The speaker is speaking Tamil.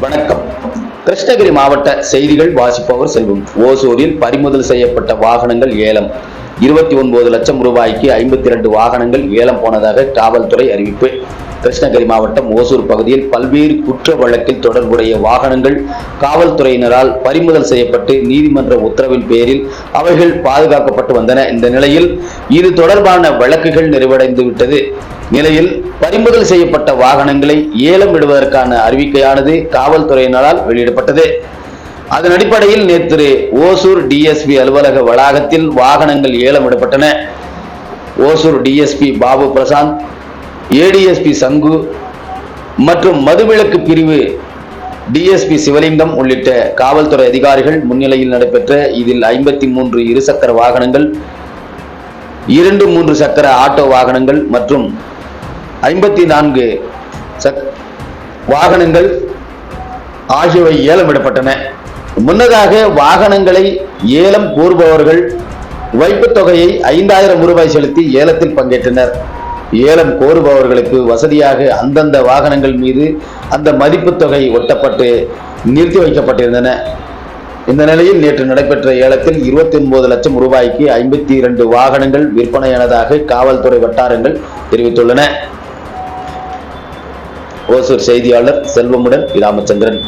வணக்கம். கிருஷ்ணகிரி மாவட்ட செய்திகள் வாசிப்பவர் செல்வம். ஓசூரில் பறிமுதல் செய்யப்பட்ட வாகனங்கள் ஏலம். இருபத்தி ஒன்பது லட்சம் ரூபாய்க்கு ஐம்பத்தி இரண்டு வாகனங்கள் ஏலம் போனதாக காவல்துறை அறிவிப்பு. கிருஷ்ணகிரி மாவட்டம் ஓசூர் பகுதியில் பல்வேறு குற்ற வழக்கில் தொடர்புடைய வாகனங்கள் காவல்துறையினரால் பறிமுதல் செய்யப்பட்டு நீதிமன்ற உத்தரவின் பேரில் அவைகள் பாதுகாக்கப்பட்டு வந்தன. இந்த நிலையில் இது தொடர்பான வழக்குகள் நிறைவடைந்து விட்டது. நிலையில் பறிமுதல் செய்யப்பட்ட வாகனங்களை ஏலம் விடுவதற்கான அறிவிக்கையானது காவல்துறையினரால் வெளியிடப்பட்டது. அதன் அடிப்படையில் நேற்று ஓசூர் டிஎஸ்பி அலுவலக வளாகத்தில் வாகனங்கள் ஏலம் விடப்பட்டன ஓசூர் டிஎஸ்பி பாபு பிரசாந்த் ஏடிஎஸ்பி சங்கு மற்றும் மதுவிலக்கு பிரிவு டிஎஸ்பி சிவலிங்கம் உள்ளிட்ட காவல்துறை அதிகாரிகள் முன்னிலையில் நடைபெற்ற இதில் ஐம்பத்தி மூன்று இருசக்கர வாகனங்கள் இரண்டு மூன்று சக்கர ஆட்டோ வாகனங்கள் மற்றும் ஐம்பத்தி நான்கு சக் வாகனங்கள் ஆகியவை ஏலமிடப்பட்டன. முன்னதாக வாகனங்களை ஏலம் கோருபவர்கள் வைப்புத் தொகையை ஐந்தாயிரம் ரூபாய் செலுத்தி ஏலத்தில் பங்கேற்றனர். ஏலம் கோருபவர்களுக்கு வசதியாக அந்தந்த வாகனங்கள் மீது அந்த மதிப்பு தொகை ஒட்டப்பட்டு நிறுத்தி வைக்கப்பட்டிருந்தன. இந்த நிலையில் நேற்று நடைபெற்ற ஏலத்தில் இருபத்தி ஒன்பது லட்சம் ரூபாய்க்கு ஐம்பத்தி இரண்டு வாகனங்கள் விற்பனையானதாக காவல்துறை வட்டாரங்கள் தெரிவித்துள்ளன. ஓசூர் செய்தியாளர் செல்வமுடன் ராமச்சந்திரன்